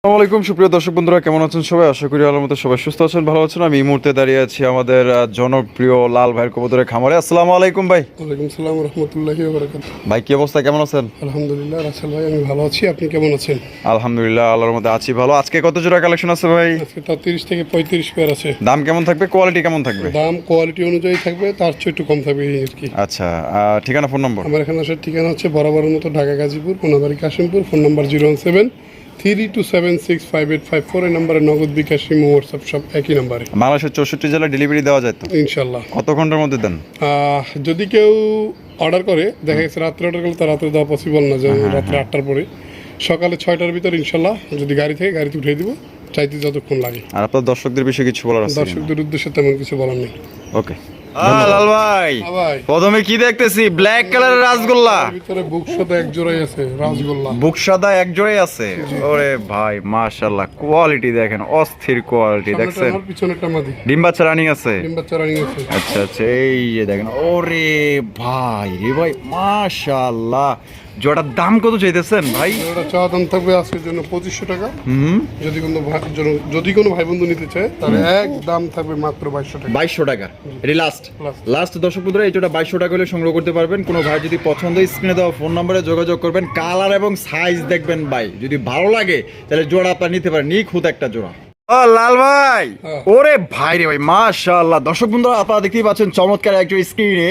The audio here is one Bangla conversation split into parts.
আসসালামু আলাইকুম সুপ্রিয় দর্শক বন্ধুরা কেমন আছেন সবাই? আশা করি আল্লাহর মতো সবাই সুস্থ আছেন ভালো আছেন। আমি এই মুহূর্তে দাঁড়িয়ে আছি আমাদের জনপ্রিয় লাল ভাইয়ের কবুতরের খামারে। আসসালামু আলাইকুম ভাই। ওয়ালাইকুম সালাম রহমতুল্লাহি ভাই কি অবস্থা? কেমন আছেন? আলহামদুলিল্লাহ রাসেল ভাই আমি ভালো আছি। আপনি কেমন আছেন? আলহামদুলিল্লাহ আল্লাহর মধ্যে আছি ভালো। আজকে কত জোড়া কালেকশন আছে ভাই? আজকে তার তিরিশ থেকে পঁয়ত্রিশ পেয়ার আছে। দাম কেমন থাকবে? কোয়ালিটি কেমন থাকবে? দাম কোয়ালিটি অনুযায়ী থাকবে তার চেয়ে একটু কম থাকবে আর কি। আচ্ছা ঠিকানা ফোন নম্বর আমার এখানে আসার ঠিকানা হচ্ছে বরাবরের মতো Dhaka Gazipur Konabari Kashimpur phone number zero one seven three two seven six five eight five four এই নাম্বারে নগদ বিকাশ ইমো হোয়াটসঅ্যাপ সব একই নাম্বারে। বাংলাদেশের চৌষট্টি জেলা ডেলিভারি দেওয়া যায় তো? ইনশাল্লাহ। কত ঘণ্টার মধ্যে দেন? যদি কেউ অর্ডার করে দেখা গেছে রাত্রে অর্ডার করলে তার রাত্রে দেওয়া পসিবল না যে রাত্রে আটটার পরে। সকালে ছয়টার ভিতর ইনশাল্লাহ যদি গাড়ি থেকে গাড়িতে উঠিয়ে দিব চাইতে যতক্ষণ লাগে। আর আপনার দর্শকদের বিষয়ে কিছু বলার দর্শকদের উদ্দেশ্যে তেমন কিছু বলার নেই। ওকে লাল ভাই। হ্যাঁ প্রথমে কি দেখতেছি? ব্ল্যাক কালারের রাসগোল্লা। ভিতরে বুক সাথে এক জোড়াই আছে রাসগোল্লা। বুক সাদা এক জোড়াই আছে? ওরে ভাই মাশাআল্লাহ কোয়ালিটি দেখেন অস্থির কোয়ালিটি দেখছেন? ডিম বাচ্চা রানিং আছে? ডিম বাচ্চা রানিং আছে। আচ্ছা আচ্ছা এই যে দেখেন ওরে ভাই রে ভাই মাশাআল্লাহ। জোড়ার দাম কত চাইতেছেন ভাই? ওটা চা দাম থাকবে আজকের জন্য পঁচিশশো টাকা। হুম। যদি কোনো ভাই যদি কোনো ভাই বন্ধু নিতে চায় তাহলে এক দাম থাকবে মাত্র বাইশশো টাকা। বাইশশো টাকা। এটি লাস্ট. লাস্ট দর্শক বন্ধুরা এই জোড়া বাইশশো টাকা হলে সংগ্রহ করতে পারবেন। কোনো ভাই যদি পছন্দ স্ক্রিনে দেওয়া ফোন নম্বরে যোগাযোগ করবেন। কালার এবং সাইজ দেখবেন ভাই। যদি ভালো লাগে তাহলে জোড়া আপনার নিতে পারেন। নিখুঁত একটা জোড়া। ও লাল ভাই! হ্যাঁ। ওরে ভাই রে ভাই মাশাআল্লাহ। দর্শক বন্ধুরা আপনারা দেখতেই পাচ্ছেন চমৎকার একজন স্ক্রিনে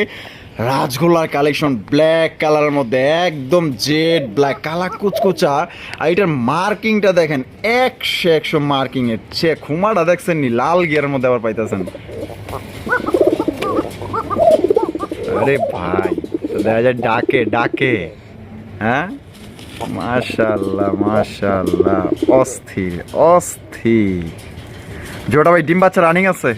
রাজগোল্লার কালেকশন ব্ল্যাক কালারের মধ্যে একদম জেড ব্ল্যাক কালা কুচকুচা। আর এটার মার্কিংটা দেখেন, একশো একশো মার্কিং এর সে খুমাটা দেখছেন নি? লাল গিয়ারের মধ্যে আবার পাইতেছেন। আরে ভাই দেখা যায় ডাকে ডাকে। হ্যাঁ? মাশাল্লাহ মাশাল্লাহ অস্থির অস্থির। জোড়া ভাই ডিম বাচ্চা রানিং আছে?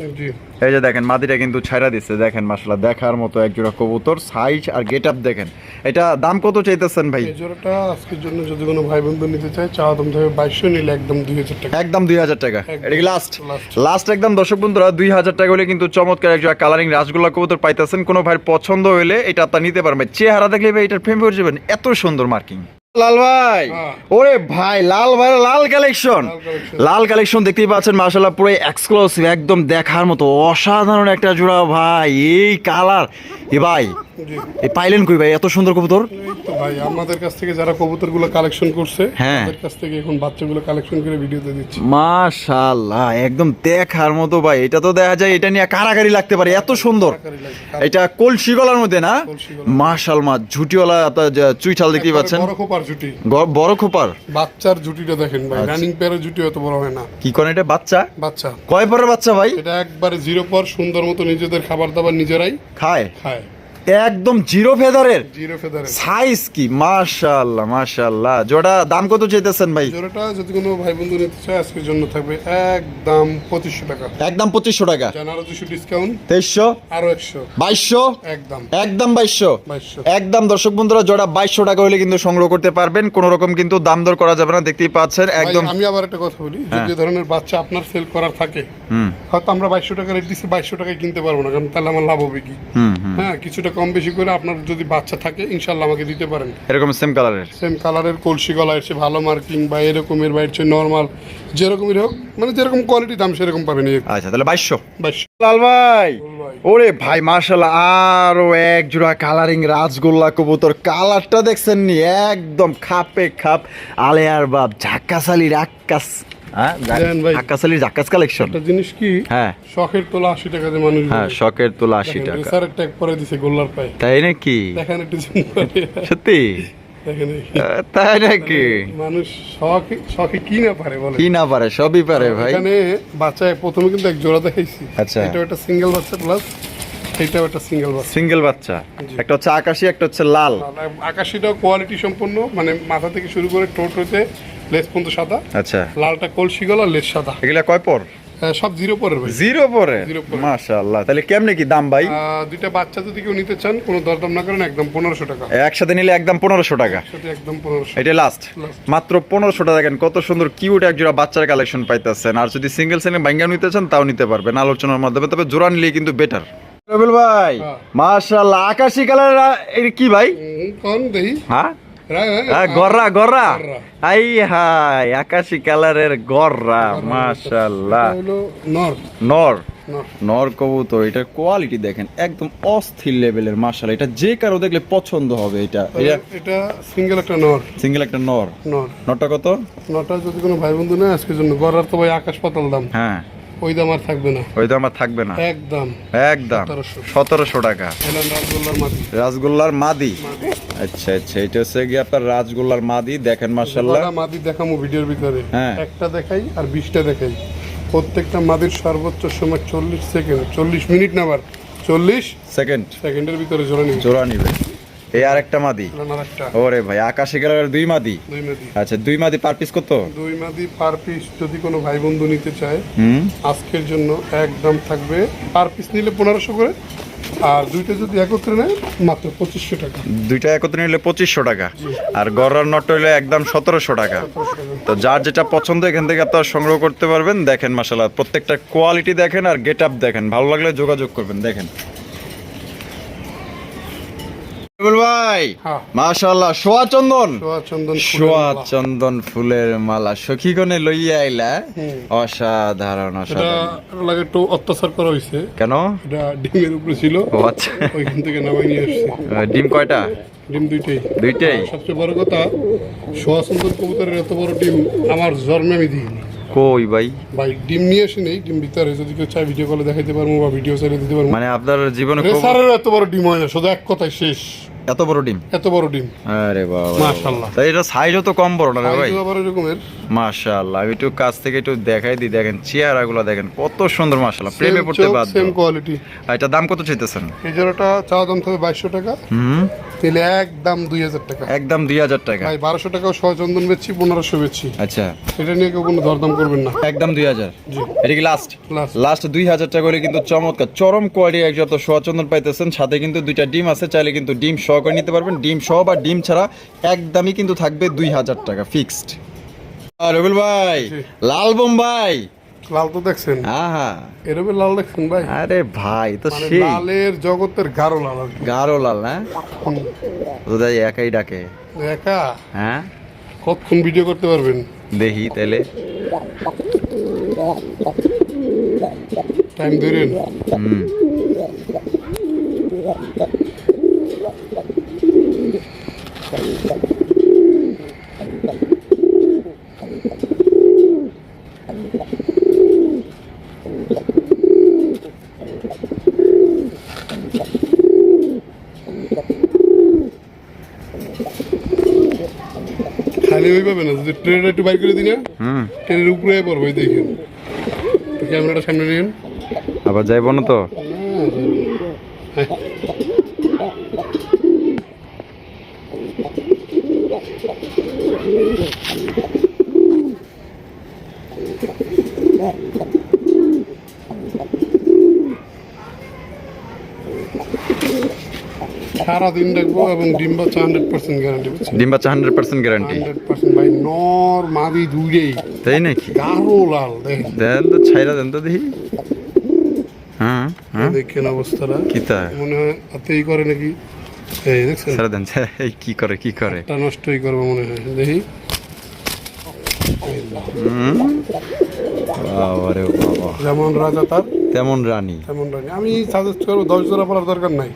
এই যে দেখেন মাদিটা কিন্তু ছাইরা দিচ্ছে দেখেন মাশাল্লাহ দেখার মতো এক জোড়া কবুতর সাইজ আর গেট আপ দেখেন। এটা দাম কত চাইতেছেন ভাই? এই জোড়াটা আজকের জন্য যদি কোনো ভাই বন্ধু নিতে চায় চা দাম থাকবে বাইশশো নিলে একদম দুই হাজার টাকা। একদম দুই হাজার টাকা। এটা কি লাস্ট লাস্ট একদম দর্শক বন্ধুরা দুই হাজার টাকা হলে কিন্তু চমৎকার এক জোড়া কালারিং রাসগোল্লা কবুতর পাইতেছেন। কোনো ভাইয়ের পছন্দ হলে এটা আপনার নিতে পারবেন চেহারা দেখলে ভাই এটার প্রেম করে যাবেন এত সুন্দর মার্কিং লাল ভাই। হ্যাঁ। ওরে ভাই লাল ভাই লাল কালেকশন লাল কালেকশন দেখতেই পাচ্ছেন মার্শাল্লাহ পুরো এক্সক্লুসিভ একদম দেখার মতো অসাধারণ একটা জোড়া ভাই এই কালার এ ভাই এই পাইলেন কই ভাই? এত সুন্দর কবুতর। ভাই আমাদের কাছ থেকে যারা কবুতরগুলো কালেকশন করছে হ্যাঁ। কাছ থেকে এখন বাচ্চাগুলো কালেকশন করে ভিডিওতে দিচ্ছি। মাশাল্লাহ একদম দেখার মতো ভাই। এটা তো দেখা যায় এটা নিয়ে কারাকারি লাগতে পারে। এত সুন্দর। এটা কলসি গলার মধ্যে না? মাশাল মা ঝুটিওয়ালা আপনার চুইঠাল দেখতেই পাচ্ছেন। বড় খোপার গ- বড় খোপার? বাচ্চার জুটিটা দেখেন ভাই আচ্ছা। রানিং পেয়ারের জুটি অত বড় হয় না। কি করেন এটা? বাচ্চা? বাচ্চা। কয় পরের বাচ্চা ভাই? এটা একবারে জিরো পর সুন্দর মতো নিজেদের খাবার দাবার নিজেরাই খায়? খায়। একদম জিরো ফেদারের। জিরো ফেদারে সাইজ কি? মাশাল্লাহ মাশাল্লাহ জোড়া দাম কত চাইতেছেন ভাই? জোড়াটা যদি কোনো ভাই বন্ধু নিতে চায় আজকের জন্য থাকবে একদম পঁচিশশো টাকা। একদম পঁচিশশো টাকা। জানারও দুশো ডিসকাউন্ট তেইশশো? আরও একশো। বাইশশো? একদম। একদম বাইশশো? বাইশশো। একদম দর্শক বন্ধুরা জোড়া বাইশশো টাকা হলে কিন্তু সংগ্রহ করতে পারবেন। কোন রকম কিন্তু দাম দর করা যাবে না দেখতেই পাচ্ছেন। একদম আমি আবার একটা কথা বলি হ্যাঁ। যদি ধরনের বাচ্চা আপনার সেল করার থাকে হয়তো আমরা বাইশশো টাকা রেট দিচ্ছি বাইশশো টাকায় কিনতে পারব না কারণ তাহলে আমার লাভ হবে কি? হ্যাঁ কিছুটা কম বেশি করে আপনার যদি বাচ্চা থাকে ইনশাল্লাহ আমাকে দিতে পারেন। এরকম সেম কালারের সেম কালারের কলসি গলা এসে ভালো মার্কিং বা এরকমের বা এসে নর্মাল যেরকমই হোক মানে যেরকম কোয়ালিটি দাম সেরকম পাবেন আচ্ছা তাহলে বাইশশো। বাইশশো। লাল ভাই। ওরে ভাই মার্শাল্লাহ আরও এক জোড়া কালারিং রাজগোল্লা কবুতর। কালারটা দেখছেন নি? একদম খাপে খাপ আলেয়ার বাপ ঝাক্কাসালির আক্কাস হ্যাঁ দেন ভাই। কালেকশন একটা জিনিস কি? হ্যাঁ। শখের তোলা আশি টাকা দিয়ে মানুষ হ্যাঁ শখের তোলা আশি দেখেন, টাকা। রেসারের ট্যাগ পরে দিছে গোল্লার পায়ে। তাই নাকি? দেখেন একটু zoom সত্যি? দেখেন এই। আহ, তাই নাকি? মানুষ শখে শখে কি না পারে বলে কি না পারে সবই পারে ভাই। এখানে বাচ্চায় প্রথমে কিন্তু এক জোড়া দেখাইছি। আচ্ছা। এটা একটা সিঙ্গেল বাচ্চা প্লাস এটাও একটা সিঙ্গেল বাচ্চা। সিঙ্গেল বাচ্চা। একটা হচ্ছে আকাশি একটা হচ্ছে লাল। আকাশিটাও কোয়ালিটি সম্পন্ন মানে মাথা থেকে শুরু করে টোট লেস পর্যন্ত সাদা। আচ্ছা। লালটা কলসি গলা লেস সাদা। এগুলা কয় পর? হ্যাঁ, সব জিরো পরের ভাই। জিরো পরে? মাশাআল্লাহ। তাহলে কেমনে কি দাম ভাই? দুইটা বাচ্চা যদি কেউ নিতে চান কোনো দরদাম না করেন একদম পনেরোশো টাকা। একসাথে নিলে একদম পনেরোশো টাকা। সাথে একদম পনেরোশো। এটা লাস্ট মাত্র পনেরোশো টাকা দেখেন কত সুন্দর কিউট এক জোড়া বাচ্চার কালেকশন পাইতেছেন। আর যদি সিঙ্গেল সিঙ্গেল ভাঙ্গা নিতে চান তাও নিতে পারবেন। আলোচনার মাধ্যমে তবে জোড়া নিলে কিন্তু বেটার রবিল ভাই হ্যাঁ। মাশাআল্লাহ আকাশি কালার এটা কি ভাই? কন দেই। হ্যাঁ? রায়, হ্যাঁ গররা গররা। আই হাই আকাশি কালারের গররা এটা হলো নর। নর? নর। কবুতর এটার কোয়ালিটি দেখেন একদম অস্থির লেভেলের মাশাল্লাহ এটা যে কারও দেখলে পছন্দ হবে এটা। এটা এটা সিঙ্গেল একটা নর। সিঙ্গেল একটা নর। নর। নরটা কত? নটা যদি কোনো ভাই বন্ধু নেয় আজকের জন্য গড়ার তো ভাই আকাশ পাতাল দাম। হ্যাঁ। ওই দাম আর থাকবে না। ওই তো আমার থাকবে না। একদম। একদম। সতেরোশো। টাকা। রাজগোল্লার রাসগোল্লার মাদি? আচ্ছা আচ্ছা এটা হচ্ছে গিয়ে আপনার রাজগোল্লার মাদি দেখেন মাশাল্লাহ মাদি দেখামো ভিডিওর ভিতরে। হ্যাঁ। একটা দেখাই আর বিশটা দেখাই। প্রত্যেকটা মাদির সর্বোচ্চ সময় চল্লিশ সেকেন্ড চল্লিশ মিনিট না আবার চল্লিশ সেকেন্ড। সেকেন্ডের ভিতরে জোড়া নিবে। জোড়া নিবে। এই আর একটা মাদি ওরে ভাই আকাশি কালারের দুই মাদি? আচ্ছা দুই মাদি পার পিস কত? দুই মাদি পার পিস যদি কোনো ভাই বন্ধু নিতে চায় হুম। আজকের জন্য একদম থাকবে পার পিস নিলে পনেরোশো করে আর দুইটা যদি একত্রে নেয় মাত্র পঁচিশশো টাকা। দুইটা একত্রে নিলে পঁচিশশো টাকা আর গড়ার নট হইলে একদম সতেরোশো টাকা। তো যার যেটা পছন্দ এখান থেকে আপনারা সংগ্রহ করতে পারবেন। দেখেন মাসাল্লাহ প্রত্যেকটা কোয়ালিটি দেখেন আর গেট আপ দেখেন। ভালো লাগলে যোগাযোগ করবেন দেখেন। ভাই হ্যাঁ। সোয়া চন্দন। সোয়া চন্দন ফুলের মালা। সখীগণে লইয়া আইলা অসাধারণ এটা অসাধারণ। লাগে একটু অত্যাচার করা হয়েছে কেন? এটা ডিমের উপরে ছিল। আচ্ছা। ওইখান থেকে নামাই নিয়ে আসছে। ডিম কয়টা? ডিম দুইটাই। দুইটাই? সবচেয়ে বড় কথা সোয়া কবুতরের এত বড় ডিম আমার জন্মে আমি দিইনি। কই ভাই? ভাই ডিম নিয়ে আসি নেই ডিম ভিতরে যদি কেউ চাই ভিডিও কলে দেখাইতে পারব বা ভিডিও চাইলে দিতে পারব। মানে আপনার জীবনে রেসারের এত বড় ডিম হয় না শুধু এক কথায় শেষ। এত বড় ডিম? এত বড় ডিম। আরে বাবা। মাশাআল্লাহ। তাই এটা সাইজও তো কম বড় না রে ভাই? আবার এরকমের। মাশাআল্লাহ আমি একটু কাছ থেকে একটু দেখাই দিই। দেখেন চেহারাগুলো দেখেন কত সুন্দর মাশাআল্লাহ। প্রেমে পড়তে বাধ্য। সেম কোয়ালিটি আর এটার দাম কত চাইতেছেন? এই জোড়াটা চাওয়া দাম থাকবে বাইশশো টাকা। হুম। তাহলে একদম দুই হাজার টাকা। একদম দুই হাজার টাকা। ভাই বারোশো টাকাও সোয়া চন্দন বেচছি পনেরোশো বেচছি। আচ্ছা। এটা নিয়ে কেউ কোনো দরদাম করবেন না। একদম দুই হাজার। জি। এটা কি লাস্ট লাস্ট দুই হাজার টাকা হলে কিন্তু চমৎকার। চরম কোয়ালিটি একজন তো সোয়াচন্দন পাইতেছেন সাথে কিন্তু দুইটা ডিম আছে চাইলে কিন্তু ডিম সহ করে নিতে পারবেন। ডিম সহ বা ডিম ছাড়া একদমই কিন্তু থাকবে দুই হাজার টাকা ফিক্সড। রবিল ভাই লাল বোম্বাই লাল তো দেখছেন। হ্যাঁ হ্যাঁ এরকম লাল দেখছেন ভাই। আরে ভাই তো মানে সেই। লালের জগতের গাঢ় লাল গাঢ় লাল হুম। একাই ডাকে। একা? হ্যাঁ? কতক্ষণ ভিডিও করতে পারবেন? দেখি তাহলে। টাইম ধরেন। হুম। খালি হয়ে পাবে না যদি ট্রেনটা একটু বাইর করে দিই না হুম। ট্রেনের উপরে পড়ব দেখেন। ক্যামেরাটা সামনে নিন আবার যাইব না তো? সারাদিন দেখব এবং ডিম বাচ্চা হান্ড্রেড পার্সেন্ট গ্যারান্টি ডিম বাচ্চা hundred percent guarantee hundred percent ভাই নর মাদি দুইটাই তাই নাকি? গাঢ় লাল দেন তো ছাইরা দেন তো দেখি। হ্যাঁ হ্যাঁ। দেখেন অবস্থাটা। কি তা? মনে হয় হাতেই করে নাকি? এই দেখছেন? ছেড়ে দেন এই কি করে কি করে? তা নষ্টই করব মনে হয় দেখি। যেমন রাজা তার তেমন রানী। তেমন রানী। আমি সাজেস্ট করব দশ জোড়া পালার দরকার নাই।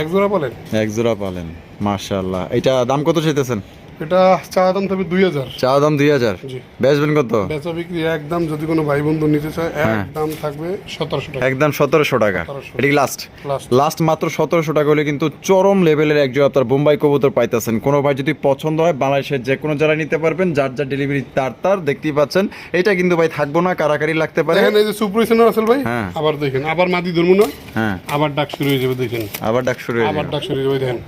এক জোড়া পালেন এক জোড়া পালেন মাশাআল্লাহ। এটা দাম কত চাইতেছেন? এটা চা দাম থাকবে দুই হাজার। চা দাম দুই হাজার? বেচবেন কত? বেচা বিক্রি একদম যদি কোনো ভাই বন্ধু নিতে চায় একদম থাকবে সতেরোশো টাকা। একদম সতেরোশো টাকা। 1700 এটা লাস্ট লাস্ট মাত্র সতেরোশো টাকা হলে কিন্তু চরম লেভেলের একজন আপনার বোম্বাই কবুতর পাইতেছেন। কোনো ভাই যদি পছন্দ হয় বাংলাদেশের যে কোনো জায়গায় নিতে পারবেন। যার যার ডেলিভারি তার তার দেখতেই পাচ্ছেন। এটা কিন্তু ভাই থাকব না কারাকারি লাগতে পারে। এই যে সুপ্রিসেনার আসল ভাই হ্যাঁ। আবার দেখেন আবার মাদি ধরবো না। হ্যাঁ। আবার ডাক শুরু হয়ে যাবে দেখেন। আবার ডাক শুরু হয়ে আবার ডাক শুরু হয়ে যাবে দেখেন।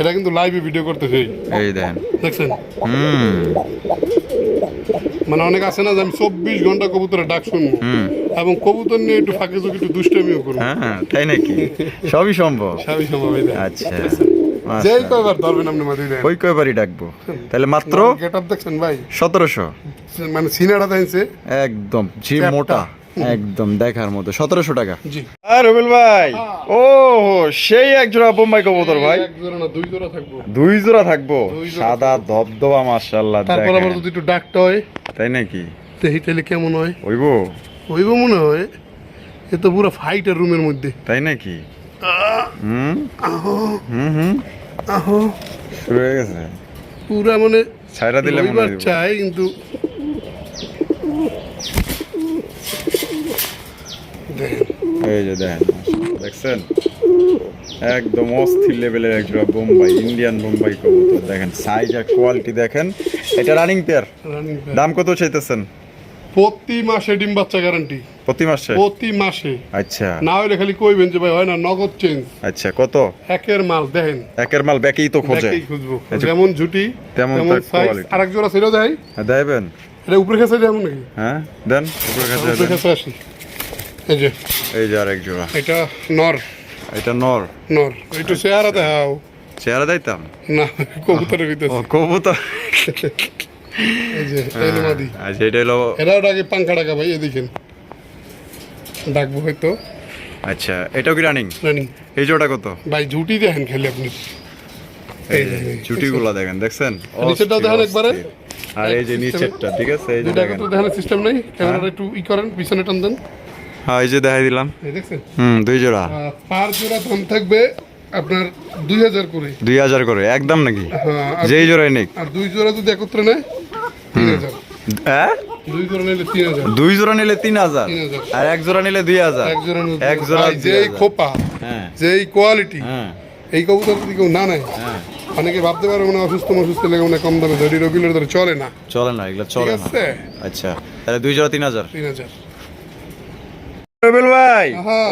এটা কিন্তু লাইভে ভিডিও করতেছে। এই দেন। দেখছেন? হুম। মানে অনেক আছে না যে আমি চব্বিশ ঘণ্টা কবুতরের ডাক শুনব। হুম। এবং কবুতর নিয়ে একটু ফাঁকে চোখে একটু দুষ্টামিও করব। হ্যাঁ তাই নাকি? সবই সম্ভব। সবই সম্ভব দেখেন। আচ্ছা। যেই। কয়বার ধরবেন আপনি দেখেন ওই কয়বারই ডাকবো। তাহলে মাত্র গেট আপ দেখছেন ভাই? সতেরোশো। মানে সিনাটা দেখছে একদম যে মোটা। একদম দেখার মতো সতেরোশো টাকা। জি। আর রবিল ভাই। ও সেই এক জোড়া বোম্বাই কবুতর ভাই। এক জোড়া না দুই জোড়া থাকব। সাদা ধবধবা মাশাআল্লাহ তারপর আবার দেখেন। যদি একটু ডাকটা হয় তাই নাকি? তাহলে কেমন হয়। ওইব হইব মনে হয়। এ তো পুরো ফাইটের রুমের মধ্যে। তাই নাকি? হুম? হুম হুম? আহো। শুরু হয়ে গেছে। পুরা মানে ছাইরা দিলে মনে হইব। চাই কিন্তু এই যে দেখেন দেখছেন? একদম অস্থির লেভেলের এক জোড়া বোম্বাই ইন্ডিয়ান বোম্বাই কবুতর দেখেন সাইজ আর কোয়ালিটি দেখেন। এটা রানিং পেয়ার দাম কত চাইতেছেন? প্রতি মাসে ডিম বাচ্চা গ্যারান্টি প্রতি মাসে? প্রতি মাসে। আচ্ছা। না হলে খালি কইবেন যে ভাই হয় না নগদ চেঞ্জ আচ্ছা কত? একের মাল দেখেন। একের মাল ব্যাকেই তো খোঁজে। খুঁজবো। যেমন ঝুটি তেমন সাইজ আরেক জোড়া ছিল দেয় হ্যাঁ, দেবেন এটা উপরে খেসে যেমন নাকি? হ্যাঁ দেন উপরে কাছে উপরে খেসে আসি। এই যে এই যে আরেক জোড়া। এটা নর। এটা নর। নর। একটু চেহারা দেখাও। চেহারা দিতাম? না কবুতরের ভিতরে। কবুতর। এই যে এই যে মাদি। আচ্ছা এটা হলো এরাও ডাকে পাঙ্খা ডাকা ভাই দেখেন। ডাকবো হয়তো। আচ্ছা এটাও কি রানিং এই জোড়া কত? ভাই ঝুটি দেখেন খেলে আপনি। ছুটিগুলো দেখেন দেখছেন? দেখেন একবারে? আর এই যে নিচেরটা ঠিক আছে? এই যে দুইটা দেখেন। সিস্টেম নেই? ক্যামেরাটা একটু ই করেন পিছনে টান দেন। হ্যাঁ এই যে দেখাই দিলাম। দেখছেন? হুম দুই জোড়া। পার জোড়া দাম থাকবে আপনার দুই হাজার করে। দুই হাজার করে একদম নাকি? হ্যাঁ যেই জোড়াই নিক। আর দুই জোড়া যদি একত্রে নেয় তিন হাজার। হ্যাঁ দুই জোড়া নিলে তিন হাজার। আর এক জোড়া নিলে দুই হাজার? এক জোড়া এক জোড়া যেই খোপা হ্যাঁ। যেই কোয়ালিটি হ্যাঁ। এই কবুতর যদি কেউ না নেয় অনেকে ভাবতে পারে মনে অসুস্থ অসুস্থ লেগে মনে কম দামে ধরি রোগীদের ধরে চলে না। চলে না এগুলো চলে না। আচ্ছা তাহলে দুই জোড়া তিন হাজার। তিন হাজার। রবেল ভাই?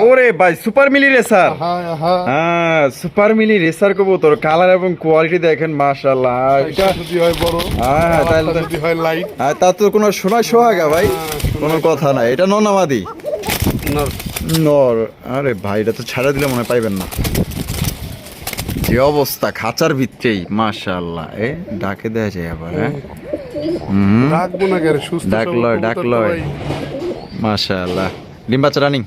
ওরে ভাই সুপার মিলি রেসার। হ্যাঁ সুপার মিলি রেসার কবুতর কালার এবং কোয়ালিটি দেখেন মাশাআল্লাহ। এটা যদি হয় বড়। হ্যাঁ, তাহলে যদি হয় লাইট হ্যাঁ তা তো কোনো সোহাগা ভাই? কোনো কথা নাই। এটা ননামাদি? নর। আরে ভাই এটা তো ছাড়া দিলে মনে পাইবেন না। যে অবস্থা খাঁচার ভিতরেই মাশাআল্লাহ। এ ডাকে দেয়া যায় আবার হ্যাঁ? হুম রাখব না গেরে সুস্থ ডাকলো, সবল কবুতর তো ডাকলো। ভাই। মাশাআল্লাহ। ডিম বাচ্চা রানিং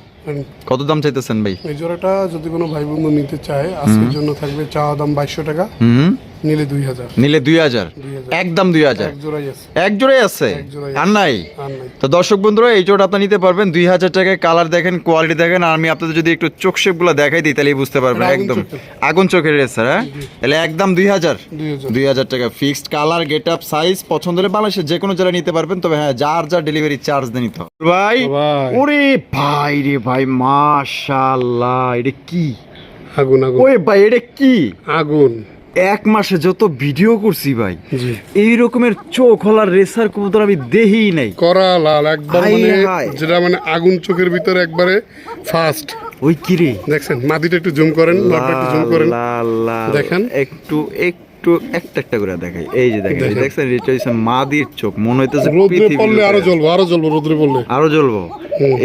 কত দাম চাইতেছেন ভাই? এই জোড়াটা যদি কোনো ভাই বন্ধু নিতে চায় আজকের জন্য থাকবে চা দাম বাইশশো টাকা। হুম। নিলে দুই হাজার। নিলে দুই হাজার? একদম দুই হাজার। এক জোড়াই আছে। আর নাই? তো দর্শক বন্ধুরা এই জোড়া আপনি নিতে পারবেন। দুই হাজার টাকায় কালার দেখেন কোয়ালিটি দেখেন আর আমি আপনাদের যদি একটু চোখ শেপগুলো দেখাই দিই তাহলেই বুঝতে পারবেন। আগুন একদম চোখের। আগুন চোখের হ্যাঁ? তাহলে একদম দুই হাজার। দুই হাজার। টাকা fixed colour get up size পছন্দ হলে বাংলাদেশের যে কোনো জেলায় নিতে পারবেন। তবে হ্যাঁ যার যার ডেলিভারি চার্জ দিয়ে নিতে হবে। ভাই। ওরে ভাই রে ভাই মাশাআল্লাহ এটা কি? আগুন আগুন। ওই ভাই এটা কি? আগুন। এক মাসে যত ভিডিও করছি ভাই এই রকমের চোখ হলার রেসার কবুতর আমি দেহি নাই। করা লাল একবার মানে যেটা মানে আগুন চোখের ভিতরে একবারে ফাস্ট। ওই কিরে দেখছেন মাটিটা একটু জুম করেন একটু জুম করেন। দেখেন। একটু একটু একটা একটা করে দেখাই। এই যে দেখেন দেখছেন এটা হচ্ছে মাদির চোখ মনে হইতেছে রোদ্রে পড়লে আরও জ্বলবো আরও জ্বলবো রোদ্রে পড়লে। আরও জ্বলবো।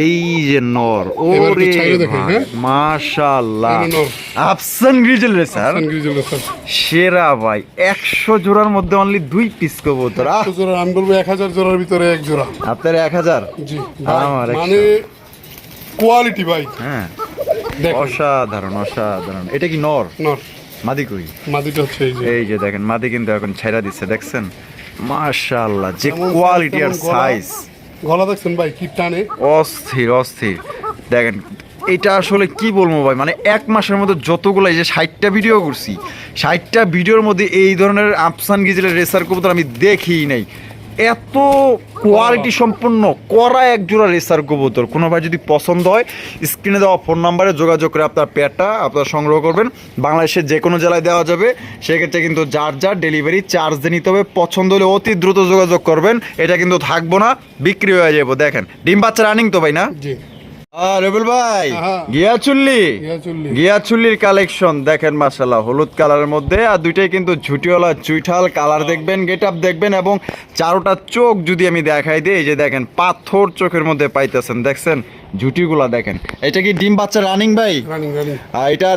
এই যে নর একটু ওরে হ্যাঁ? মাশাআল্লাহ। আফসান গ্রিজেল রে স্যার। সেরা ভাই একশো জোড়ার মধ্যে অনলি দুই পিস কবুতর আহ, জোড়া আমি বলব এক হাজার জোড়ার ভিতরে এক জোড়া। আপনার এক হাজার? জি আমার মানে কোয়ালিটি ভাই। হ্যাঁ। অসাধারণ অসাধারণ। এটা কি নর? নর। মাদি কই? হচ্ছে এই যে। এই যে দেখেন মাদি কিন্তু এখন ছেড়া দিচ্ছে দেখছেন? মাশাআল্লাহ যে কোয়ালিটি আর সাইজ গলা দেখছেন ভাই কি টানে? অস্থির অস্থির। দেখেন এটা আসলে কি বলব ভাই মানে এক মাসের মধ্যে যতগুলো এই যে ষাটটা ভিডিও করছি ষাটটা ভিডিওর মধ্যে এই ধরনের আফসান গিজেলের রেসার কবুতর আমি দেখিই নাই। এত কোয়ালিটি সম্পন্ন করা এক জোড়া রেসার কবুতর। কোনো ভাই যদি পছন্দ হয় স্ক্রিনে দেওয়া ফোন নাম্বারে যোগাযোগ করে আপনার পেয়ারটা আপনার সংগ্রহ করবেন। বাংলাদেশের যে কোনো জেলায় দেওয়া যাবে সেক্ষেত্রে কিন্তু যার যার ডেলিভারি চার্জ দিয়ে নিতে হবে। পছন্দ হলে অতি দ্রুত যোগাযোগ করবেন। এটা কিন্তু থাকব না বিক্রি হয়ে যাব। দেখেন ডিম বাচ্চা রানিং তো ভাই না? জি। রবিল ভাই হ্যাঁ। গিয়া চুল্লি। গিয়া চুল্লির কালেকশন দেখেন মাসাল্লাহ হলুদ কালারের মধ্যে। আর দুইটাই কিন্তু ঝুটিওয়ালা চুইঠাল কালার দেখবেন গেট আপ দেখবেন এবং চারোটা চোখ যদি আমি দেখাই দিই যে দেখেন পাথর চোখের মধ্যে পাইতেছেন দেখছেন? ঝুটিগুলা দেখেন। এটা কি ডিম বাচ্চা রানিং ভাই? আর এটা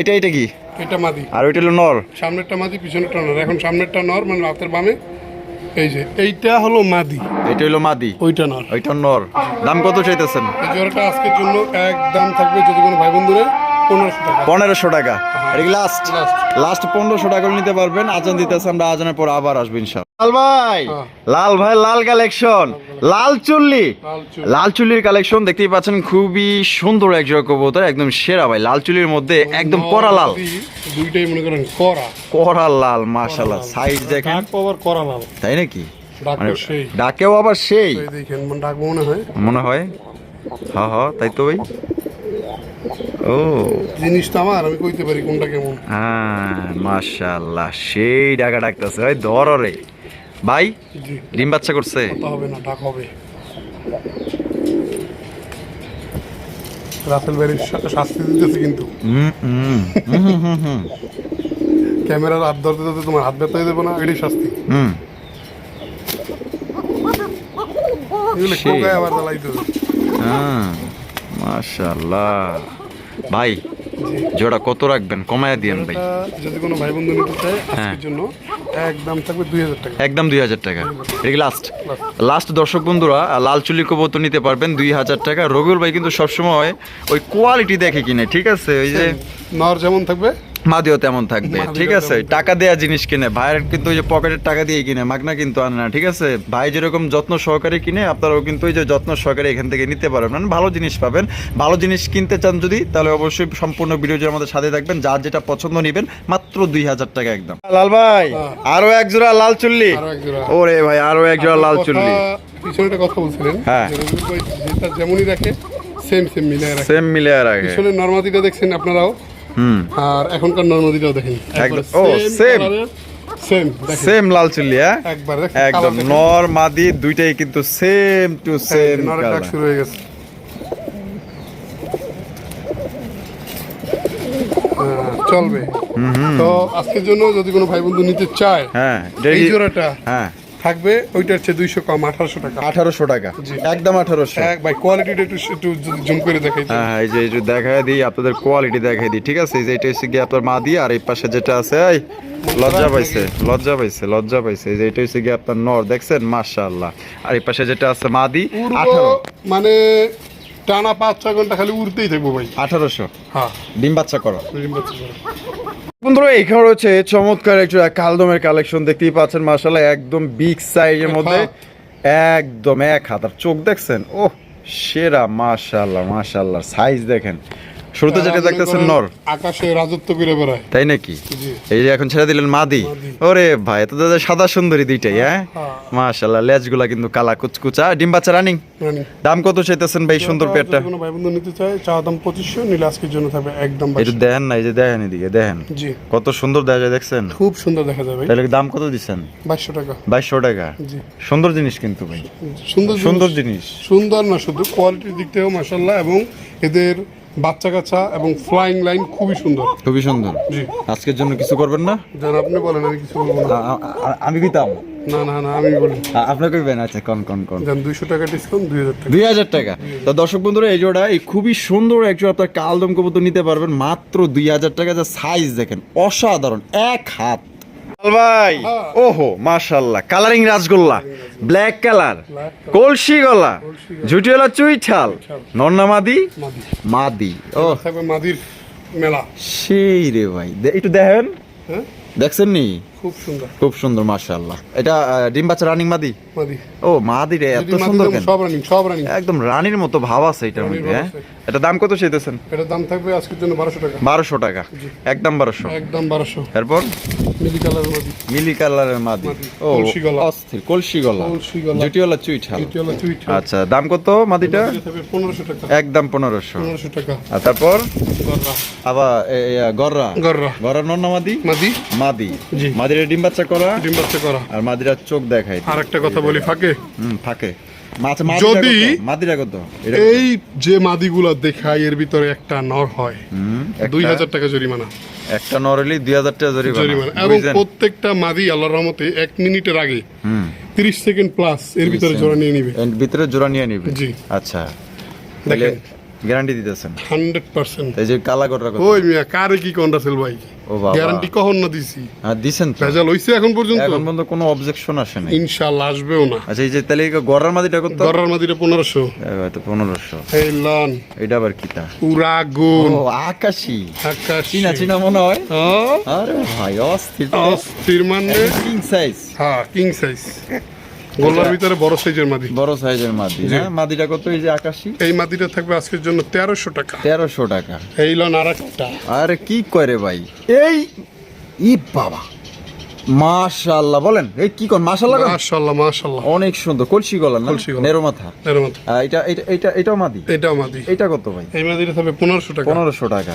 এটা এটা কি? এটা মাদি। আর ওইটা হলো নর। সামনেরটা মাদি পিছনেরটা নর। এখন সামনেরটা নর মানে রাতের বামে। এই যে এইটা হলো মাদি। এটা হলো মাদি। ওইটা নর। ওইটা নর। দাম কত চাইতেছেন? এই জোড়াটা আজকের জন্য এক দাম থাকবে যদি কোনো ভাই বন্ধুরে পনেরোশো টাকা। এটা কি লাস্ট লাস্ট পনেরোশো টাকা নিতে পারবেন। আজান দিতেছে আমরা আজানের পর আবার আসব ইনশাল্লাহ। লাল ভাই! হ্যাঁ। লাল ভাই লাল কালেকশন লাল চুল্লি। লাল চুল্লির কালেকশন দেখতেই পাচ্ছেন খুবই সুন্দর এক জোড়া কবুতর একদম সেরা ভাই। লাল চুল্লির মধ্যে একদম করা লাল। দুইটাই মনে করেন করা। করা লাল মাশাল্লাহ সাইজ দেখেন। পাওয়ার করা লাল। তাই নাকি? মানে ডাকেও আবার সেই। দেখেন মানে ডাক মনে হয়। মনে হয়? হ্যাঁ হ্যাঁ তাই তো ভাই। ও। জিনিসটা আমার আমি কইতে পারি কোনটা কেমন। হ্যাঁ সেই ডাকা ডাকতেছে। ধর রে। ভাই ডিম বাচ্চা করছে। তা হবে না ডাক হবে। রাসেল ভাইয়ের শাস্তি দিতেছে কিন্তু। ক্যামেরার হাত ধরতে ধরতে তোমার হাত ব্যথা হয়ে দেবো না? এটাই শাস্তি। হুম। এগুলো আবার জ্বালাইতে হ্যাঁ। মাশাল্লাহ ভাই জোড়া কত রাখবেন? কমায়া দিয়েন ভাই। যদি কোনো ভাই বন্ধু নিতে চায় হ্যাঁ। আজকের জন্য একদম থাকবে দুই হাজার টাকা। একদম দুই হাজার টাকা। এটা লাস্ট লাস্ট দর্শক বন্ধুরা লাল চুলি কবুতর নিতে পারবেন দুই হাজার টাকা। রবিউল ভাই কিন্তু সবসময় ওই কোয়ালিটি দেখে কিনে ঠিক আছে? ওই যে নর যেমন থাকবে মাদিও তেমন থাকবে। ঠিক আছে? টাকা দেয়া জিনিস কিনে ভাইয়ের কিন্তু ওই যে পকেটের টাকা দিয়ে কিনে মাগনা কিন্তু আনে না ঠিক আছে? ভাই যেরকম যত্ন সহকারে কিনে আপনারাও কিন্তু ওই যে যত্ন সহকারে এখান থেকে নিতে পারবেন। মানে ভালো জিনিস পাবেন। ভালো জিনিস কিনতে চান যদি তাহলে অবশ্যই সম্পূর্ণ ভিডিও যে আমাদের সাথে থাকবেন। যার যেটা পছন্দ নেবেন মাত্র দুই হাজার টাকা একদম। লাল ভাই। আরও এক জোড়া লাল চুল্লি। আরও এক ওরে ভাই আরও এক জোড়া লাল চুল্লি। পিছনে কথা বলছিলেন? হ্যাঁ। যেমনই রাখে সেম সেম মিলে রাখে। সেম মিলে আর আগে পিছনে নর্মাদিটা দেখছেন আপনারাও? হুম। আর এখনকার নর্মাদিটাও দেখেন। ও, same. সেম সেম লাল চুল্লি হ্যাঁ? একবার একদম নর মাদি দুইটাই কিন্তু সেম টু সেম শুরু হয়ে গেছে। চলবে। তো আজকের জন্য যদি কোনো ভাই বন্ধু নিতে চায় হ্যাঁ এই জোড়াটা হ্যাঁ। থাকবে ওইটার চেয়ে দুইশো কম আঠারোশো টাকা। আঠারোশো টাকা? একদম আঠারোশো? এক ভাই কোয়ালিটিটা একটু একটু জুম করে দেখাই হ্যাঁ হ্যাঁ, এই যে যে দেখাই দিই আপনাদের কোয়ালিটি দেখাই দিই ঠিক আছে? এই যে এটা হচ্ছে গিয়ে আপনার মা দিয়ে আর এই পাশে যেটা আছে এই লজ্জা পাইছে লজ্জা পাইছে লজ্জা পাইছে। যে এটা হচ্ছে গিয়ে আপনার নর দেখছেন? মাশাআল্লাহ। আর এই পাশে যেটা আছে মাদি আঠারো। মানে টানা পাঁচ ছয় ঘণ্টা খালি উড়তেই থাকব ভাই। আঠারোশো? হ্যাঁ। ডিম বাচ্চা করো। বুঝতে পারছি তো। বন্ধুরা এখানে রয়েছে চমৎকার একটু কালদমের কালেকশন দেখতেই পাচ্ছেন মার্শাল্লাহ একদম বিগ সাইজের মধ্যে। একদম এক হাতার। চোখ দেখছেন? ও সেরা মাশাআল্লাহ মার্শাল্লাহ সাইজ দেখেন। শুরুতে যেটা দেখতেছেন নর। আকাশে রাজত্ব করে বেড়ায়। তাই নাকি? এই যে এখন ছেড়ে দিলেন মাদি। ওরে ভাই তো দাদা সাদা সুন্দরী দুইটাই হ্যাঁ? হ্যাঁ। মাশাআল্লাহ লেজগুলা কিন্তু কালা কুচকুচা। ডিম বাচ্চা রানিং? দাম কত চাইতেছেন ভাই সুন্দর পেটটা কোনো ভাই বন্ধু নিতে চায় চা দাম পঁচিশশো নিলে আজকের জন্য থাকবে একদম বাইশশো। দেখেন না এই যে দেখেন এদিকে দেখেন। জি। কত সুন্দর দেখা যায় দেখছেন? খুব সুন্দর দেখা যায় ভাই। তাহলে দাম কত দিচ্ছেন? বাইশশো টাকা। বাইশশো টাকা? জি। সুন্দর জিনিস কিন্তু ভাই। সুন্দর সুন্দর জিনিস। সুন্দর না শুধু কোয়ালিটির দিক থেকেও মাসাল্লাহ এবং এদের বাচ্চা কাচ্চা এবং ফ্লাইং লাইন খুবই সুন্দর। খুবই সুন্দর। জি। আজকের জন্য কিছু করবেন না? যান আপনি বলেন আমি কিছু বলব না। আমি দিতাম। না না না আমি বলি। আ- আপনি কইবেন আচ্ছা কন কন কন? যান দুইশো টাকা ডিসকাউন্ট টাকা। তো দর্শক বন্ধুরা এই জোড়া এই খুবই সুন্দর একজন আপনার কালদম কবুতর নিতে পারবেন। মাত্র দুই হাজার টাকা যা সাইজ দেখেন অসাধারণ এক হাত। ভাই? হ্যাঁ। ওহো মাশাল্লাহ। কালারিং রাসগোল্লা। ব্ল্যাক কালার কলসি গলা। ঝুটি গলা। চুইঠাল। নন্না মাদি? মাদি। ও মাদির মেলা। সেই রে ভাই। একটু দেখেন। হ্যাঁ? দেখছেন নি খুব সুন্দর। খুব সুন্দর মাশাল্লাহ এটা ডিম বাচ্চা রানিং মাদি? মাদি। ও মাদি রে এত সুন্দর কেন? সব রানিং সব রানিং একদম রানীর মতো ভাব আছে এটার মধ্যে হ্যাঁ। এটা দাম কত চাইতেছেন? এটার দাম থাকবে আজকের জন্য বারোশো টাকা। বারোশো টাকা। একদম বারোশো। একদম বারোশো। এরপর? মিলি কালার মাদি। মিলি কালারের মাদি। মাদি। ও কলসি গলা। অস্থির কলসি গলা। জুটিওয়ালা চুইঠাল। আচ্ছা দাম কত মাদিটা? থাকবে পনেরোশো টাকা। একদম পনেরোশো। পনেরোশো টাকা। আর তারপর? আবার গররা। গররা। গররা নন্না মাদি? মাদি। মাদি। জি। মাদিরা ডিম বাচ্চা করা। ডিম বাচ্চা করা। আর মাদিরা চোখ দেখায় আর একটা কথা বলি ফাঁকে। হুম ফাঁকে। যদি- মাদিরা কত? এই যে মাদিগুলা দেখায় এর ভিতরে একটা নর হয়। দুই হাজার টাকা জরিমানা। একটা নরলি দুই হাজার টাকা জরিমানা। এবং প্রত্যেকটা মাদি আল্লাহর রহমতে এক মিনিটের আগে তিরিশ সেকেন্ড প্লাস এর ভিতরে জোড়া নিয়ে নিবে। ভিতরে জোড়া নিয়ে নিবে? জি। আচ্ছা। দেখেন। গ্যারান্টি দিতেছেন? Hundred percent. এই যে কালা গররা কত ওই মিয়া কারে কি কোনটা সেল ভাই? ও বাবা। গ্যারান্টি কখন না দিছি? হ্যাঁ দিছেন তো। ভেজাল হইছে এখন পর্যন্ত? এখন পর্যন্ত কোনো অবজেকশন আসে নাই। ইনশাল্লাহ আসবেও না। আচ্ছা এই যে তাহলে গড়ার মাদিটা কত? গড়ার মাদিটা পনেরোশো। তো পনেরোশো। এই লন এটা আবার কিটা পুরা গুণ। ও আকাশি। আকাশ। চিনা চিনা মনে হয়? হ্যাঁ, আরে ভাই অস্থির অস্থির মানে? কিং সাইজ হ্যাঁ কিং সাইজ গোলার ভিতরে বড় সাইজের মাদি। বড় সাইজের মাদি হ্যাঁ? মাদিটা কত এই যে আকাশি? এই মাদিটা থাকবে আজকের জন্য তেরোশো টাকা। তেরোশো টাকা। এই লন আর একটা আরে কি করে ভাই? এই ই বাবা। মাশাআল্লাহ বলেন। এই কি কোন মাশাআল্লাহ অনেক সুন্দর কলসি গলা না? কলসি গলা। নেরো মাথা এর মতো আহ, এটা এটা এটা এটাও মাদি? এটাও মাদি। এটা কত ভাই? এই মাদিটা থাকবে পনেরোশো টাকা। টাকা।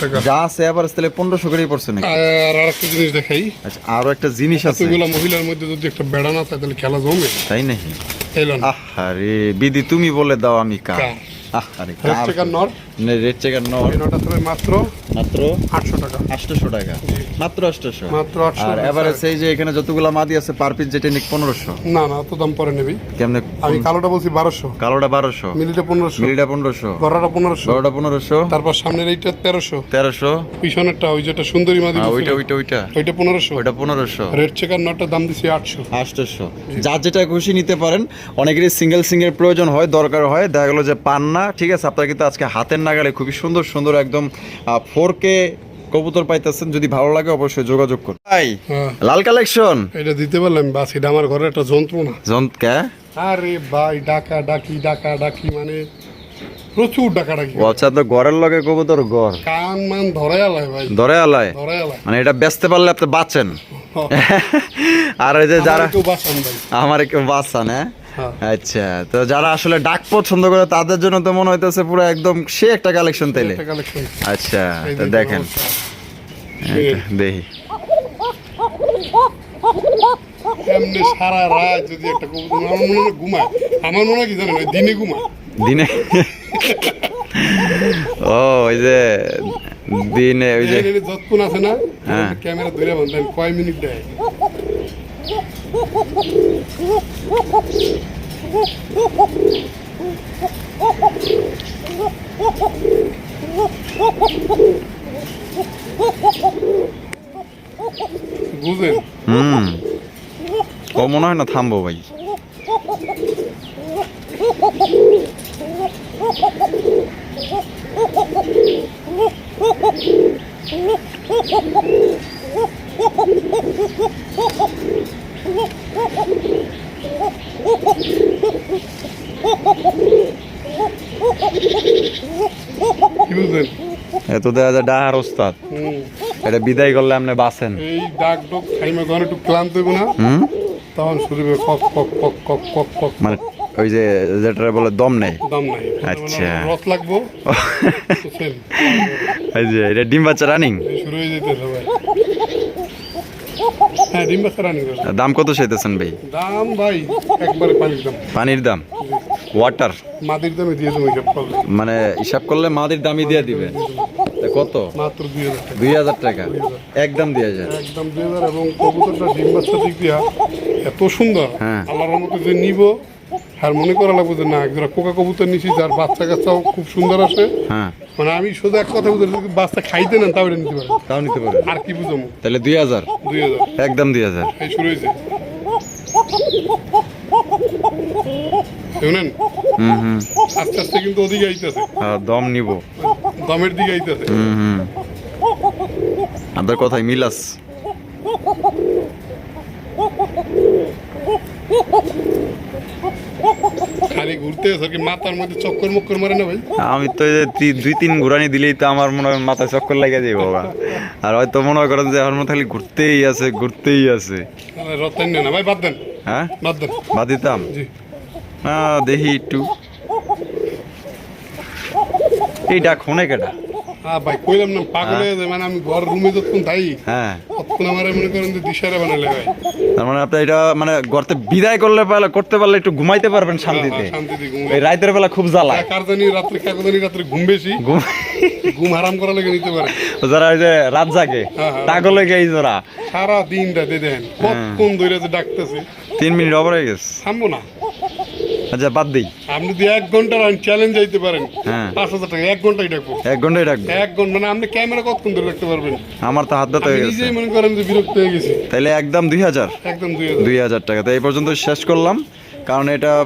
টাকা। যা আছে আবার তাহলে পনেরোশো করেই পড়ছে নাকি? আর আরেকটা জিনিস দেখাই। আচ্ছা আরও একটা জিনিস আছে। মহিলার মধ্যে যদি একটা বেড়া না থাকে তাহলে খেলা জমে। তাই নাকি? বিদি তুমি বলে দাও আমি কার? আরে রেড চেকার নর? রেড চেকার নর। নটা থাকবে মাত্র মাত্র? আটশো টাকা। আটশোশো টাকা। মাত্র আটশোশো। মাত্র 800 আর এবারে সেই যে এখানে যতগুলা মাদি আছে পার পিস যেটা নিক পনেরোশো। না না অত দাম পরে নেবি। কেমনে আমি কালোটা বলছি বারোশো। কালোটা বারোশো। মিলিটা পনেরোশো। মিলিটা পনেরোশো। গড়াটা পনেরোশো। বড়টা পনেরোশো। তারপর সামনের এইটা পিছনেরটা ওই যেটা সুন্দরী মাদি আর ওইটা ওইটা ওইটা। ওইটা ওইটা রেড চেকার দাম দিছি যার যেটা খুশি নিতে পারেন অনেকেরই সিঙ্গেল সিঙ্গেল প্রয়োজন হয় দরকার হয়। দেখা গেলো যে পান না ঠিক আছে আপনারা কিন্তু আজকে হাতের নাগালে খুবই সুন্দর সুন্দর একদম ফোর কে কবুতর পাইতেছেন। যদি ভালো লাগে অবশ্যই যোগাযোগ করুন। ভাই হ্যাঁ। লাল কালেকশন এটা দিতে পারলাম বাস এটা আমার ঘরে একটা যন্ত্রণা। জন্তকা আরে ভাই ডাকা ডাকি ডাকা ডাকি মানে প্রচুর ডাকা ডাকি। আচ্ছা তো ঘরের লগে কবুতর ঘর? কান মান ধরে আলায় ভাই। ধরে আলায়? ধরে আলায়। মানে এটা বেচতে পারলে আপনি বাঁচেন। আর এই যে যারা আমার কেউ বাঁচান হ্যাঁ হ্যাঁ। আচ্ছা তো যারা আসলে ডাক পছন্দ করে তাদের জন্য তো মনে হইতেছে পুরো একদম সে একটা কালেকশন তাইলে। আচ্ছা তো দেখেন দেখি। সারা রাত যদি একটা আমার মনে হয় ঘুমায়। আমার মনে হয় কি জানেন দিনে ঘুমায়। দিনে? ও ওই যে দিনে ওই যে যতক্ষণ আছে না হ্যাঁ। ক্যামেরা ধরে কয় মিনিট দেয়? হুম ও মনে হয় না থামবো ভাই এত দেখা যায় ডাহার ওস্তাদ। এটা বিদায় করলে আপনি বাঁচেন। এই ডাক ডোক খাইমা যখন একটু ক্লান্ত হইব না? তখন শুরু কক কক কক কক কক কক মানে ওই যে যেটা বলে দম নেই? দাম নাই। আচ্ছা। রস লাগবো। এই যে এটা ডিম বাচ্চা রানিং? শুরু হয়ে যেতে সবাই হ্যাঁ ডিম বাচ্চা রানি। দাম কত চাইতেছেন ভাই? দাম ভাই একবারে পানির দাম। পানির দাম? ওয়াটার মাদির দামে দিয়ে দেবো হিসাব করলে। মানে হিসাব করলে মাদির দামই দিয়ে দিবে। কত? মাত্র দুই হাজার টাকা। একদম দুই হাজার। একদম দুই হাজার এবং কবুতরটা ডিম বাচ্চা দিক দিয়া এত সুন্দর। হ্যাঁ। মতো যে নিব আর মনে করা লাগবে যে না একজোড়া কোকা কবুতর নিছি যার বাচ্চা কাচ্চাও খুব সুন্দর আসে। হ্যাঁ। মানে আমি শুধু এক কথা বলতে যদি বাচ্চা খাইতে নেন তাও নিতে পারে তাও নিতে পারেন। আর কি বুঝব? তাহলে দুই হাজার? দুই হাজার। একদম দুই হাজার। এই শুরু হয়েছে। শুনেন? আস্তে আস্তে কিন্তু ওদিকে আইতেছে। আর দম নিব। দমের দিকে আইতেছে। হুম হুম। আপনার কথাই মিলাস খালি ঘুরতে কি মাথার মধ্যে চক্কর মক্কর মারে না ভাই? আমি তো দুই তিন ঘুরানি দিলেই তো আমার মনে হয় মাথায় চক্কর লেগে যাই বাবা। আর হয়তো মনে করেন যে আমার মনে খালি ঘুরতেই আছে ঘুরতেই আছে। রতান না। ভাই বাদ দেন। হ্যাঁ? বাদ দেন। বাদ দিতাম? জি। দেখি একটু। এই ডাক কেটা হ্যাঁ ভাই কইলাম না পাগল হয়ে যায় মানে আমি ঘর রুমে যতক্ষণ থাই হ্যাঁ। ততক্ষণ আমার মনে করেন যে দিশারে বানালে ভাই তার মানে আপনি এটা মানে গর্তে বিদায় করলে পারলে করতে পারলে একটু ঘুমাইতে পারবেন শান্তিতে। হ্যাঁ, শান্তিতে ঘুম এই রাতের বেলা খুব কার জানি রাত্রে জানি রাত্রে ঘুম বেশি। ঘুম ঘুম হারাম করা লেগে নিতে পারে। যারা ওই যে রাত জাগে হ্যাঁ, হ্যাঁ। তাগলে এই জোড়া সারা দিনটা দেন কতক্ষণ ধরে যে ডাকতেছে। তিন মিনিট ওভার হয়ে গেছে। থামবো না। আচ্ছা বাদ দিই। আপনি যদি এক ঘণ্টা রান চ্যালেঞ্জ যাইতে পারেন হ্যাঁ। পাঁচ হাজার টাকা এক ঘন্টাই ডাকবো। এক ঘন্টায় রাখব এক ঘণ্টা মানে আপনি ক্যামেরা কতক্ষণ ধরে রাখতে পারবেন? আমার তো হাত ব্যথা হয়ে গেছে। নিজেই মনে করেন যে বিরক্ত হয়ে গেছি। তাহলে একদম দুই হাজার। একদম দুই হাজার। দুই হাজার টাকা। তো এই পর্যন্ত শেষ করলাম কারণ এটা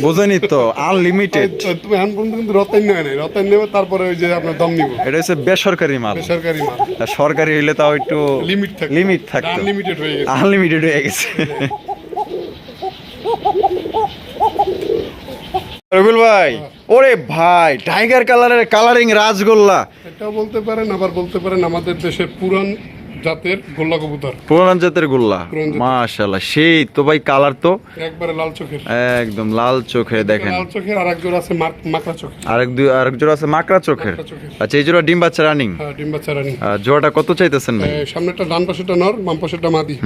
বোঝেনি তো আনলিমিটেড তো- তুমি এখন পর্যন্ত কিন্তু রতাইন নেয় নাই। রতাইন নেবে তারপরে ওই যে আপনার দম নিব। এটা হচ্ছে বেসরকারি মাল। বেসরকারি মাল। সরকারি হইলে তাও একটু লিমিট থাকে লিমিট থাকতো। আনলিমিটেড হয়ে গেছে। আনলিমিটেড হয়ে গেছে। রবিল ভাই ওরে ভাই টাইগার কালারের কালারিং রাজগোল্লা। এটাও বলতে পারেন আবার বলতে পারেন আমাদের দেশের পুরান জাতের গোল্লা কবুতর। পুরান জাতের গোল্লা। মাশাল্লাহ সেই তো ভাই কালার তো। একবারে লাল চোখের। একদম লাল চোখে দেখেন। লাল চোখের আর এক জোড়া আছে মাকড়া চোখের। আরেক দুই আরেক জোড়া আছে মাকড়া চোখের? আচ্ছা এই জোড়া ডিম বাচ্চা রানিং? হ্যাঁ ডিম্বা চারানি জোড়াটা কত চাইতেছেন ভাই? সামনেটা ডান পাশেটা নর বাম পাশেটা মাদি।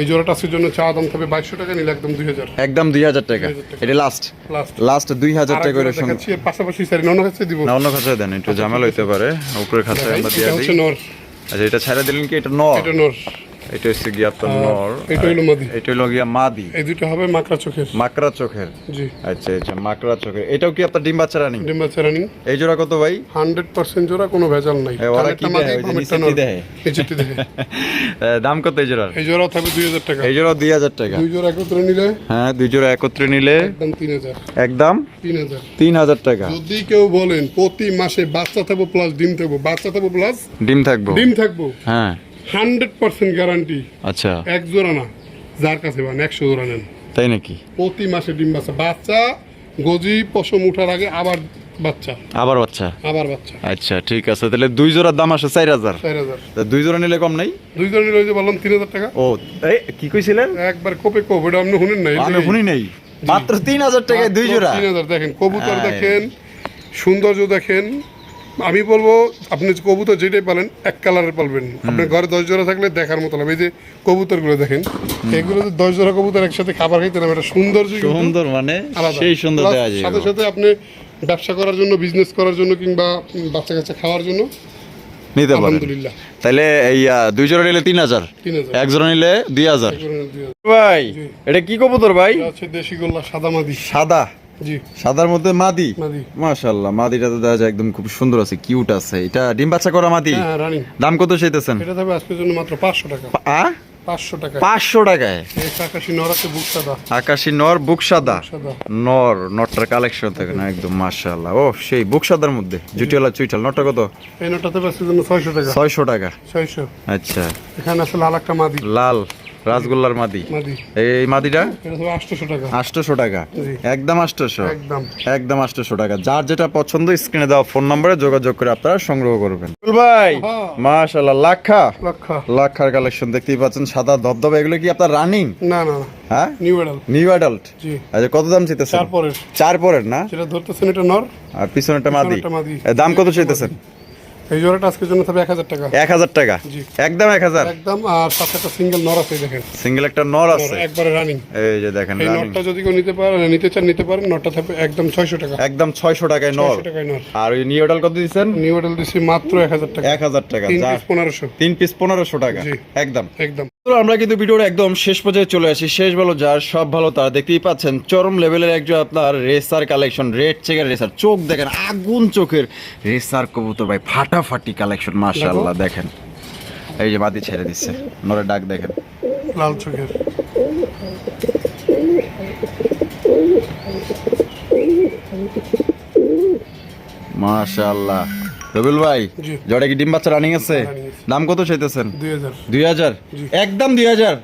এই জোড়াটা জন্য চা দাম থাকবে বাইশশো টাকা নিলে একদম দুই হাজার। একদম টাকা। 2000 টাকা। এটা লাস্ট লাস্ট লাস্ট দুই হাজার টাকা করে সঙ্গে পাশাপাশি স্যার অন্য কাছে দিব। অন্য খাঁচায় দেন একটু ঝামেলা হইতে পারে। উপরের খাঁচায় আমরা দিয়ে দিই। আচ্ছা এটা ছাড়া দিলেন কি এটা নর এটা নর এটা হচ্ছে গিয়া আপনার নর এটা হলো মাদি। এটা হলো গিয়া মাদি। এই দুটো হবে মাকড়া চোখের। মাকড়া চোখের? জি। আচ্ছা আচ্ছা মাকড়া চোখের। এটাও কি আপনার ডিম বাচ্চা রানিং? ডিম্বা চারানি এই জোড়া কত ভাই? হান্ড্রেড পার্সেন্ট জোড়া কোনো ভেজাল নাই। ওরা কি দেয়? ওই নিচে দেয়? চিঠি দেয় দাম কত এই জোড়ার? এই জোড়াও থাকবে দুই হাজার টাকা। এই জোড়া দুই হাজার টাকা। দুই জোড়া একত্রে নিলে? হ্যাঁ দুই জোড়া একত্রে নিলে একদম তিন হাজার। একদম তিন হাজার। তিন হাজার টাকা। যদি কেউ বলেন প্রতি মাসে বাচ্চা থাকব প্লাস ডিম থাকব। বাচ্চা থাকব প্লাস ডিম থাকব। ডিম থাকব। হ্যাঁ। হান্ড্রেড পার্সেন্ট গ্যারান্টি আচ্ছা। এক জোড়া না যার কাছে পান একশো জোড়া নেন। তাই নাকি? প্রতি মাসে ডিম বাচ্চা। বাচ্চা গজি পশম উঠার আগে আবার বাচ্চা। আবার বাচ্চা? আবার বাচ্চা। আচ্ছা ঠিক আছে। তাহলে দুই জোড়ার দাম আসে চার হাজার। চার হাজার। দুই জোড়া নিলে কম নাই? দুই জোড়া নিলে বললাম তিন হাজার টাকা। ও এই কি কইছিলেন? একবার কোপে কোপ এটা আপনি শুনেন নাই? আমি শুনি নেই। মাত্র তিন হাজার টাকায় দুই জোড়া? তিন হাজার দেখেন কবুতর। দেখেন সৌন্দর্য দেখেন। আমি বলব আপনি যে কবুতর যেটাই পালেন এক কালারের পালবেন। আপনার ঘরে দশ জোড়া থাকলে দেখার মতো লাগবে এই যে কবুতরগুলো দেখেন এগুলো যে দশ জোড়া কবুতর একসাথে খাবার খাইতে না এটা সৌন্দর্য কিন্তু সুন্দর মানে সেই সুন্দর সাথে সাথে আপনি ব্যবসা করার জন্য বিজনেস করার জন্য কিংবা বাচ্চা কাচ্চা খাওয়ার জন্য নিতে পারেন। আলহামদুলিল্লাহ। তাহলে এই দুই জোড়া নিলে তিন হাজার এক জোড়া নিলে দুই হাজার। ভাই এটা কি কবুতর ভাই? হচ্ছে দেশি গোল্লা সাদা মাদি সাদা? সাদার মধ্যে মাদি? মাশাল্লাহ মাদিটা তো দেখা যায় একদম খুব সুন্দর আছে কিউট আছে। এটা ডিম বাচ্চা করা মাদি? হ্যাঁ দাম কত চাইতেছেন? এটা থাকবে আজকের জন্য মাত্র পাঁচশো টাকা। আ? টাকায়। বুক সাদা। আকাশি নর বুক সাদা? সাদা। নর নটটার কালেকশন থাকে না একদম মাশাল্লাহ ও সেই বুক সাদার মধ্যে জুটিওয়ালা চুইটাল নটটা কত? এই নোটটাতে আজকের জন্য ছয়শো টাকা। আচ্ছা। এখানে আছে লাল একটা মাদি। লাল। রাসগোল্লার মাদি। এই মাদিটা? আটশোশো টাকা। একদম আটশোশো। একদম। আটশোশো টাকা। যার যেটা পছন্দ স্ক্রিনে দেওয়া ফোন নম্বরে যোগাযোগ করে আপনারা সংগ্রহ করবেন। ভাই! হ্যাঁ। মাশাল্লাহ লক্ষা। লাখার কালেকশন দেখতেই পাচ্ছেন সাদা ধবধবে। এগুলো কি আপনার রানিং না না হ্যাঁ? নিউ অ্যাডাল্ট আচ্ছা কত দাম চাইতেছেন? চার পরের। চার পরের না? যেটা ধরতেছেন এটা নর। আর পিছনেরটা মাদি। মাদি। দাম কত চাইতেছেন? এই জোড়াটা আজকের জন্য থাকবে এক হাজার টাকা। এক হাজার টাকা? জি। একদম এক হাজার? একদম আর সাথে একটা সিঙ্গেল নর আছে দেখেন। সিঙ্গেল একটা নর আছে। একবারে রানিং এই যে দেখেন এই নটটা যদি কেউ নিতে পারে নিতে চান নিতে পারেন নরটা থাকবে একদম ছয়শো টাকা। একদম ছয়শো টাকায় নর। আর ওই নিউ অ্যাডাল্ট কত দিচ্ছেন? নিউ এডাল দিচ্ছি মাত্র এক হাজার টাকা। এক হাজার টাকা তিন পিস পনেরোশো। তিন পিস পনেরোশো টাকা। একদম। একদম। আমরা কিন্তু ভিডিওর একদম শেষ পর্যায়ে চলে আসি। শেষ ভালো যার সব ভালো তার দেখতেই পাচ্ছেন। চরম লেভেলের একজন আপনার রেসার কালেকশন রেড চেকের রেসার চোখ দেখেন আগুন চোখের রেসার কবুতর ভাই ফাটাফাটি কালেকশন মাশাআল্লাহ দেখেন। এই যে বাদি ছেড়ে দিচ্ছে নরে ডাক দেখেন। লাল চোখের। মাশাআল্লাহ। রবিউল ভাই। জড়ে কি ডিম বাচ্চা রানিং আছে? দাম কত চাইতেছেন? দুই হাজার। একদম দুই হাজার?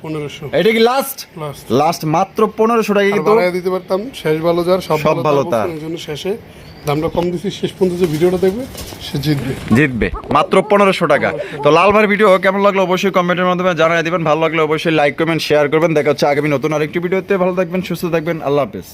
এটা কি লাস্ট লাস্ট মাত্র পনেরোশো টাকা কিন্তু দিতে পারতাম শেষ ভালো যার সব ভালো তার। শেষে দামটা কম দিচ্ছি শেষ পর্যন্ত যে ভিডিওটা দেখবে সে জিতবে। জিতবে। মাত্র পনেরোশো টাকা। তো লাল ভাইয়ের ভিডিও কেমন লাগল অবশ্যই কমেন্টের মাধ্যমে জানাই দিবেন। ভালো লাগলে অবশ্যই লাইক কমেন্ট শেয়ার করবেন। দেখা হচ্ছে আগামী নতুন আরেকটি ভিডিওতে ভালো থাকবেন সুস্থ থাকবেন। আল্লাহ হাফেজ।